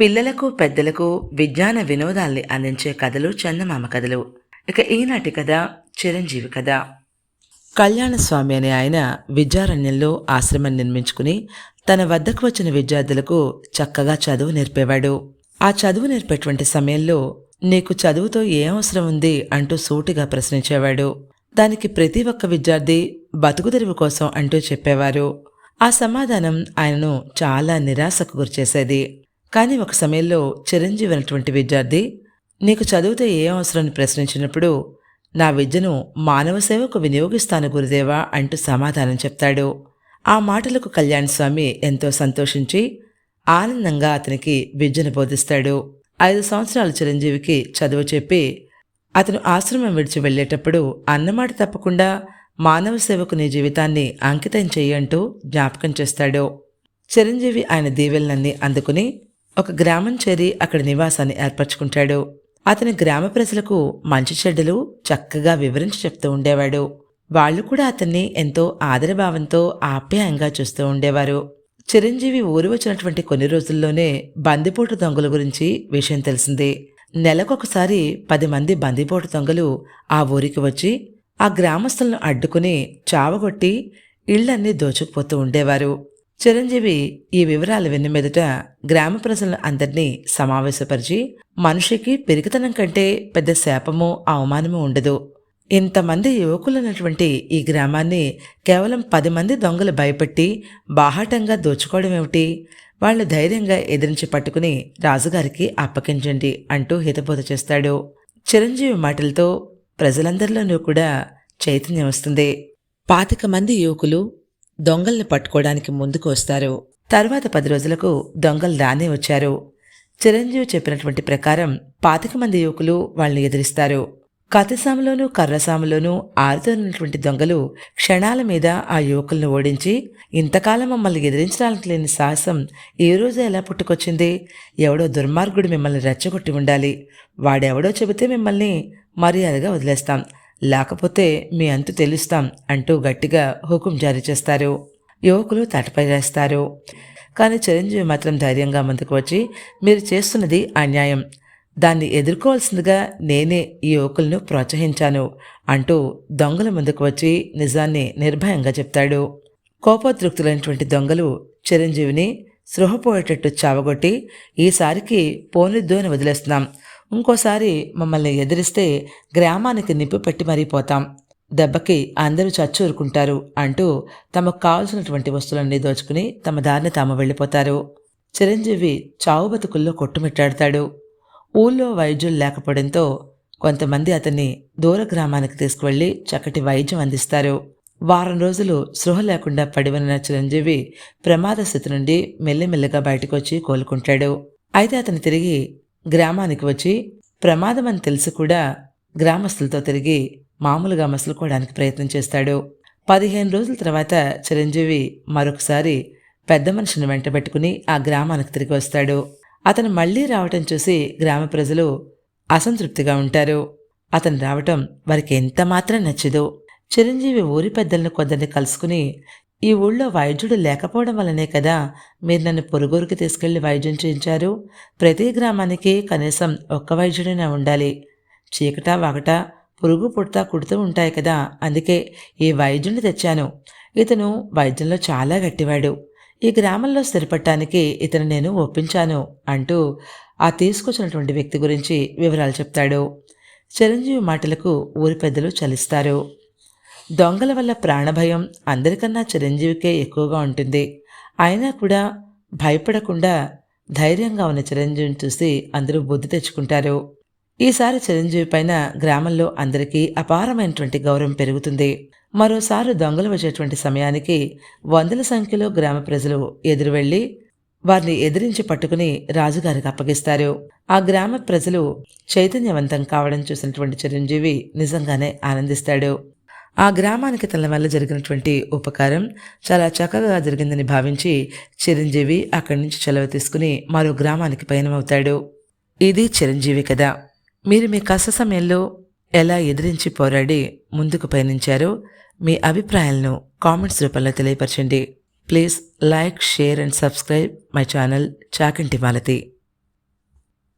పిల్లలకు పెద్దలకు విజ్ఞాన వినోదాల్ని అందించే కథలు చందమామ కథలు. ఇక ఈనాటి కథ చిరంజీవి కథ. కళ్యాణస్వామి అనే ఆయన విద్యారణ్యంలో ఆశ్రమం నిర్మించుకుని తన వద్దకు వచ్చిన విద్యార్థులకు చక్కగా చదువు నేర్పేవాడు. ఆ చదువు నేర్పేటువంటి సమయంలో నీకు చదువుతో ఏ అవసరం ఉంది? అంటూ సూటిగా ప్రశ్నించేవాడు. దానికి ప్రతి ఒక్క విద్యార్థి బతుకుదెరువు కోసం అంటూ చెప్పేవారు. ఆ సమాధానం ఆయనను చాలా నిరాశకు గురిచేసేది. కానీ ఒక సమయంలో చిరంజీవి అనేటువంటి విద్యార్థి నీకు చదివితే ఏ అవసరాన్ని ప్రశ్నించినప్పుడు నా విద్యను మానవ సేవకు వినియోగిస్తాను గురుదేవా అంటూ సమాధానం చెప్తాడు. ఆ మాటలకు కళ్యాణ్ స్వామి ఎంతో సంతోషించి ఆనందంగా అతనికి విద్యను బోధిస్తాడు. ఐదు సంవత్సరాల చిరంజీవికి చదువు చెప్పి అతను ఆశ్రమం విడిచి వెళ్ళేటప్పుడు అన్నమాట తప్పకుండా మానవ సేవకు నీ జీవితాన్ని అంకితం చేయంటూ జ్ఞాపకం చేస్తాడు. చిరంజీవి ఆయన దీవెలనన్నీ అందుకుని ఒక గ్రామం చేరి అక్కడ నివాసాన్ని ఏర్పరచుకుంటాడు. అతని గ్రామ ప్రజలకు మంచి చెడ్డలు చక్కగా వివరించి చెప్తూ ఉండేవాడు. వాళ్ళు కూడా అతన్ని ఎంతో ఆదరభావంతో ఆప్యాయంగా చూస్తూ ఉండేవారు. చిరంజీవి ఊరు వచ్చినటువంటి కొన్ని రోజుల్లోనే బందిపోటు దొంగల గురించి విషయం తెలిసింది. నెలకొకసారి పది మంది బందిపోటు దొంగలు ఆ ఊరికి వచ్చి ఆ గ్రామస్తులను అడ్డుకుని చావగొట్టి ఇళ్ళన్నీ దోచుకుపోతూ ఉండేవారు. చిరంజీవి ఈ వివరాలు విన్న మీదట గ్రామ ప్రజలను అందరినీ సమావేశపరిచి మనిషికి పెరిగితనం కంటే పెద్ద శాపమో అవమానమో ఉండదు. ఇంతమంది యువకులున్నటువంటి ఈ గ్రామాన్ని కేవలం పది మంది దొంగలు భయపెట్టి బాహాటంగా దోచుకోవడం ఏమిటి? వాళ్ళు ధైర్యంగా ఎదిరించి పట్టుకుని రాజుగారికి అప్పగించండి అంటూ హితబోధ చేస్తాడు. చిరంజీవి మాటలతో ప్రజలందరిలోనూ కూడా చైతన్యం వస్తుంది. పాతిక మంది యువకులు దొంగల్ని పట్టుకోవడానికి ముందుకు వస్తారు. తర్వాత పది రోజులకు దొంగలు రానే వచ్చారు. చిరంజీవి చెప్పినటువంటి ప్రకారం పాతిక మంది యువకులు వాళ్ళని ఎదిరిస్తారు. కథసాములోనూ కర్రసాములోనూ ఆరుతున్నటువంటి దొంగలు క్షణాల మీద ఆ యువకులను ఓడించి ఇంతకాలం మమ్మల్ని ఎదిరించడానికి లేని సాహసం ఏ రోజు ఎలా పుట్టుకొచ్చింది? ఎవడో దుర్మార్గుడు మిమ్మల్ని రెచ్చగొట్టి ఉండాలి. వాడెవడో చెబితే మిమ్మల్ని మర్యాదగా వదిలేస్తాం. లేకపోతే మీ అంతు తెలుస్తాం అంటూ గట్టిగా హుకుం జారీ చేస్తారు. యువకులు తటపైరేస్తారు కానీ చిరంజీవి మాత్రం ధైర్యంగా ముందుకు వచ్చి మీరు చేస్తున్నది అన్యాయం. దాన్ని ఎదుర్కోవాల్సిందిగా నేనే ఈ యువకులను ప్రోత్సహించాను అంటూ దొంగల ముందుకు వచ్చి నిజాన్ని నిర్భయంగా చెప్తాడు. కోపోద్రిక్తులైనటువంటి దొంగలు చిరంజీవిని సృహపోయేటట్టు చావగొట్టి ఈసారికి పోనిద్దు అని వదిలేస్తున్నాం. ఇంకోసారి మమ్మల్ని ఎదిరిస్తే గ్రామానికి నిప్పు పెట్టి మరీ పోతాం. దెబ్బకి అందరూ చచ్చూరుకుంటారు అంటూ తమకు కావలసినటువంటి వస్తువులన్నీ దోచుకుని తమ దారిని తాము వెళ్ళిపోతారు. చిరంజీవి చావు బతుకుల్లో కొట్టుమిట్టాడతాడు. ఊళ్ళో వైద్యులు లేకపోవడంతో కొంతమంది అతన్ని దూర గ్రామానికి తీసుకువెళ్ళి చక్కటి వైద్యం అందిస్తారు. వారం రోజులు సృహ లేకుండా పడివన్న చిరంజీవి ప్రమాద స్థితి నుండి మెల్లిమెల్లిగా బయటకొచ్చి కోలుకుంటాడు. అయితే అతను తిరిగి గ్రామానికి వచ్చి ప్రమాదం అని తెలిసి కూడా గ్రామస్తులతో తిరిగి మామూలుగా మసులుకోవడానికి ప్రయత్నం చేస్తాడు. పదిహేను రోజుల తర్వాత చిరంజీవి మరొకసారి పెద్ద మనిషిని వెంటబెట్టుకుని ఆ గ్రామానికి తిరిగి వస్తాడు. అతను మళ్ళీ రావటం చూసి గ్రామ ప్రజలు అసంతృప్తిగా ఉంటారు. అతను రావటం వారికి ఎంత మాత్రం నచ్చదు. చిరంజీవి ఊరి పెద్దలను కొందరిని కలుసుకుని ఈ ఊళ్ళో వైద్యుడు లేకపోవడం వల్లనే కదా మీరు నన్ను పొరుగురికి తీసుకెళ్ళి వైద్యం చేయించారు? ప్రతి గ్రామానికి కనీసం ఒక్క వైద్యుడైనా ఉండాలి. చీకటా వాకటా పురుగు పుడతా కుడుతూ ఉంటాయి కదా అందుకే ఈ వైద్యుని తెచ్చాను. ఇతను వైద్యంలో చాలా గట్టివాడు. ఈ గ్రామంలో స్థిరపడటానికి ఇతను నేను ఒప్పించాను అంటూ ఆ తీసుకొచ్చినటువంటి వ్యక్తి గురించి వివరాలు చెప్తాడు. చిరంజీవి మాటలకు ఊరి పెద్దలు చలిస్తారు. దొంగల వల్ల ప్రాణభయం అందరికన్నా చిరంజీవికే ఎక్కువగా ఉంటుంది. అయినా కూడా భయపడకుండా ధైర్యంగా ఉన్న చిరంజీవిని చూసి అందరూ బుద్ధి తెచ్చుకుంటారు. ఈసారి చిరంజీవి పైన గ్రామంలో అందరికీ అపారమైనటువంటి గౌరవం పెరుగుతుంది. మరోసారి దొంగలు వచ్చేటువంటి సమయానికి వందల సంఖ్యలో గ్రామ ప్రజలు ఎదురు వెళ్ళి వారిని ఎదిరించి పట్టుకుని రాజుగారికి అప్పగిస్తారు. ఆ గ్రామ ప్రజలు చైతన్యవంతం కావడం చూసినటువంటి చిరంజీవి నిజంగానే ఆనందిస్తాడు. ఆ గ్రామానికి తన వల్ల జరిగినటువంటి ఉపకారం చాలా చక్కగా జరిగిందని భావించి చిరంజీవి అక్కడి నుంచి చెలవు తీసుకుని మరో గ్రామానికి పయనమవుతాడు. ఇది చిరంజీవి కథ. మీరు మీ కష్ట సమయంలో ఎలా ఎదిరించి పోరాడి ముందుకు పయనించారో మీ అభిప్రాయాలను కామెంట్స్ రూపంలో తెలియపరచండి. Please like share and subscribe my channel Chakanti Malathi.